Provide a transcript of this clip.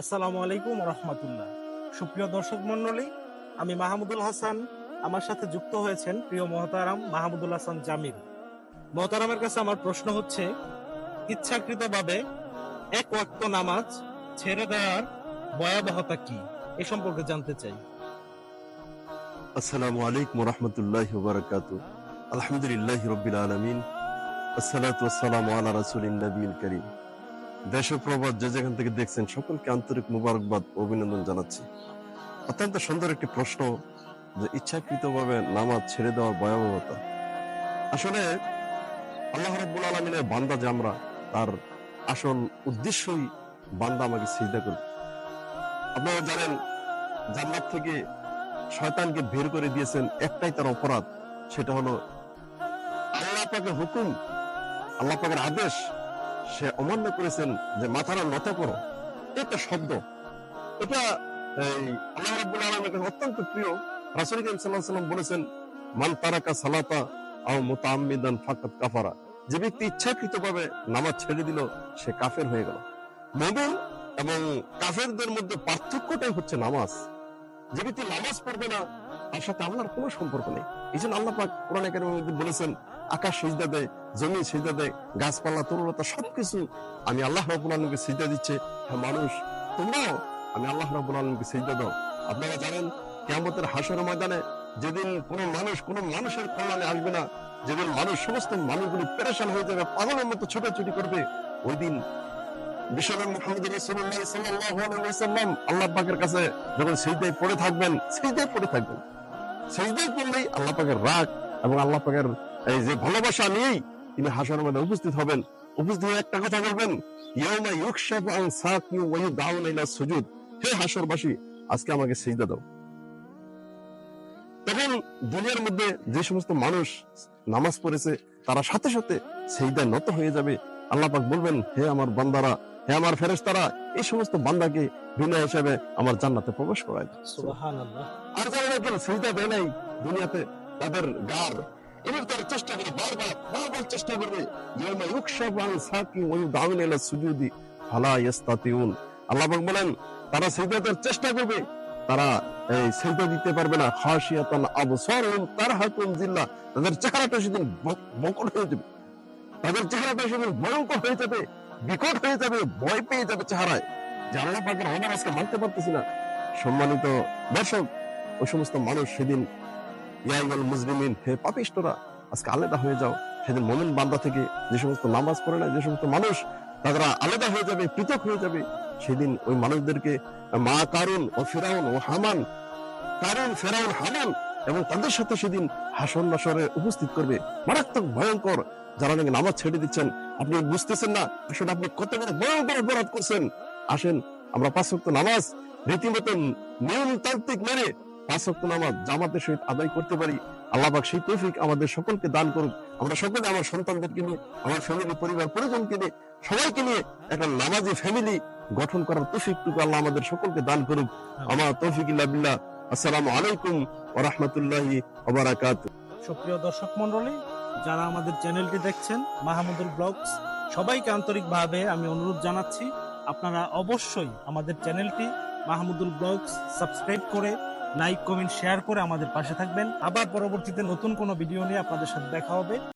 আসসালামু আলাইকুম রহমতুল্লাহ। সুপ্রিয় দর্শক মন্ডলী আমি মাহমুদুল হাসান। আমার সাথে যুক্ত হয়েছেন প্রিয় মহতারাম মাহমুদুল হাসান জামিল। মহতারামের কাছে আমার প্রশ্ন হচ্ছে, ইচ্ছাকৃতভাবে এক ওয়াক্ত নামাজ ছেড়ে দেওয়ার ভয়াবহতা কি? এ সম্পর্কে জানতে চাই। আসসালামু আলাইকুম রহমতুল্লাহ বারাকাত আলহামদুলিল্লাহ রবিল আলমিন। আসসালাতু আলা রাসুলিন নবীল করিম। দেশ প্রবাদ যে যেখান থেকে দেখছেন, সকলকে আন্তরিক মুবারকবাদ, অভিনন্দন জানাচ্ছি। অত্যন্ত সুন্দর একটি প্রশ্ন যে ইচ্ছাকৃতভাবে নামাজ ছেড়ে দেওয়ার ভয়াবহতা। আসলে আল্লাহ রাব্বুল আলমিনের বান্দা যে আমরা, তার আসল উদ্দেশ্যই বান্দা আমাকে সিজদা করবে। আপনারা জানেন, জান্নাত থেকে শয়তানকে বের করে দিয়েছেন একটাই তার অপরাধ, সেটা হলো আল্লাহ পাকের হুকুম, আল্লাহ পাকের আদেশ সে অমান্য করেছেন যে মাথাটা নত করো এটা শব্দ। এটা আল্লাহ অত্যন্ত প্রিয়। রাসূল করিম বলেছেন, মান তারাকা সালাতা আও ফাকাত কাফারা। যে ব্যক্তি ইচ্ছাকৃতভাবে নামাজ ছেড়ে দিল, সে কাফের হয়ে গেল। মুমিন এবং কাফেরদের মধ্যে পার্থক্যটাই হচ্ছে নামাজ। যে ব্যক্তি নামাজ পড়বে না, তার সাথে আল্লাহর কোনো সম্পর্ক নেই। এই জন্য আল্লাহ পাক মধ্যে বলেছেন আকাশ সিজদা দেয় জমি সিজদা দেয়, গাছপালা তরুলতা সবকিছু আমি আল্লাহ রাবুল আলমকে সিজদা দিচ্ছে। হ্যাঁ মানুষ, তোমরাও আমি আল্লাহ রাবুল আলমকে সিজদা দাও। আপনারা জানেন কেমতের হাসর ময়দানে যেদিন কোন মানুষ, কোন মানুষের কল্যাণে আসবে না, যেদিন মানুষ, সমস্ত মানুষগুলি পেরেশান হয়ে যাবে, পাগলের মতো ছোটাছুটি করবে, ওই দিন বিশ্বনবী মুহাম্মদ রাসূলুল্লাহ সাল্লাল্লাহু আলাইহি ওয়াসাল্লাম আল্লাহ পাকের কাছে যখন সিজদায় পড়ে থাকবেন, সিজদায় পড়ে থাকবেন। সিজদায় পড়লেই আল্লাহ পাকের রাগ এবং আল্লাহ পাকের এই যে ভালোবাসা নিয়েই তিনি হাসরের মধ্যে উপস্থিত হবেন। উপস্থিত হয়ে একটা কথা বলবেন ইয়াউমা ইউকশাফু আন সাকি ওয়া ইউদাউনা ইলা সুজুদ। হে হাসরবাসী আজকে আমাকে সিজদা দাও। তখন দুনিয়ার মধ্যে যে সমস্ত মানুষ নামাজ পড়েছে তারা সাথে সাথে সিজদায় নত হয়ে যাবে। আল্লাহ পাক বলবেন হে আমার বান্দারা হে আমার ফেরেশতারা এই সমস্ত বান্দাকে বিনা হিসাবে আমার জান্নাতে প্রবেশ করায় সুবহানাল্লাহ। আর যারা সিজদা দেয় নাই দুনিয়াতে তাদের গার চেষ্টা করে, বারবার বারবার চেষ্টা করবে। তাদের হয়ে যাবে। বিকট হয়ে যাবে। ভয় পেয়ে যাবে চেহারায়। পাকের অর্ডার আজকে মানতে পারতেছি না। সম্মানিত দর্শক ওই সমস্ত মানুষ সেদিন হে পাপিষ্টরা আজকে আলাদা হয়ে যাও। সেদিন মমিন বান্দা থেকে যে সমস্ত নামাজ পড়ে না যে সমস্ত মানুষ, তারা আলাদা হয়ে যাবে, পৃথক হয়ে যাবে। সেদিন ওই মানুষদেরকে মা কারুন ও ফেরাউন ও হামান, কারুন, ফেরাউন, হামান, এবং তাদের সাথে সেদিন হাসন নাসরে উপস্থিত করবে। মারাত্মক ভয়ঙ্কর, যারা নাকি নামাজ ছেড়ে দিচ্ছেন। আপনি বুঝতেছেন না, আসলে আপনি কত বড় ভয়ঙ্কর অপরাধ করছেন। আসেন, আমরা পাঁচ নামাজ রীতিমতো নিয়ম তান্ত্রিক মেনে পাঁচ ওয়াক্ত নামাজ জামাতের সহিত আদায় করতে পারি। আল্লাহ পাক সেই তৌফিক আমাদের সকলকে দান করুক। আমরা সকলে আমার সন্তানদেরকে নিয়ে, আমার ফ্যামিলি পরিবার, পরিজনকে নিয়ে, সবাইকে নিয়ে একটা নামাজি ফ্যামিলি গঠন করার তৌফিকটুকু আল্লাহ আমাদের সকলকে দান করুক। আমার তৌফিক ইল্লা বিল্লাহ। আসসালামু আলাইকুম ওয়া রাহমাতুল্লাহি ওয়া বারাকাতুহু। সুপ্রিয় দর্শক মন্ডলী যারা আমাদের চ্যানেলটি দেখছেন, মাহমুদুল ব্লগস, সবাইকে আন্তরিকভাবে আমি অনুরোধ জানাচ্ছি, আপনারা অবশ্যই আমাদের চ্যানেলটি মাহমুদুল ব্লগস সাবস্ক্রাইব করে লাইক কমেন্ট শেয়ার করে আমাদের পাশে থাকবেন। আবার পরবর্তীতে নতুন কোনো ভিডিও নিয়ে আপনাদের সাথে দেখা হবে।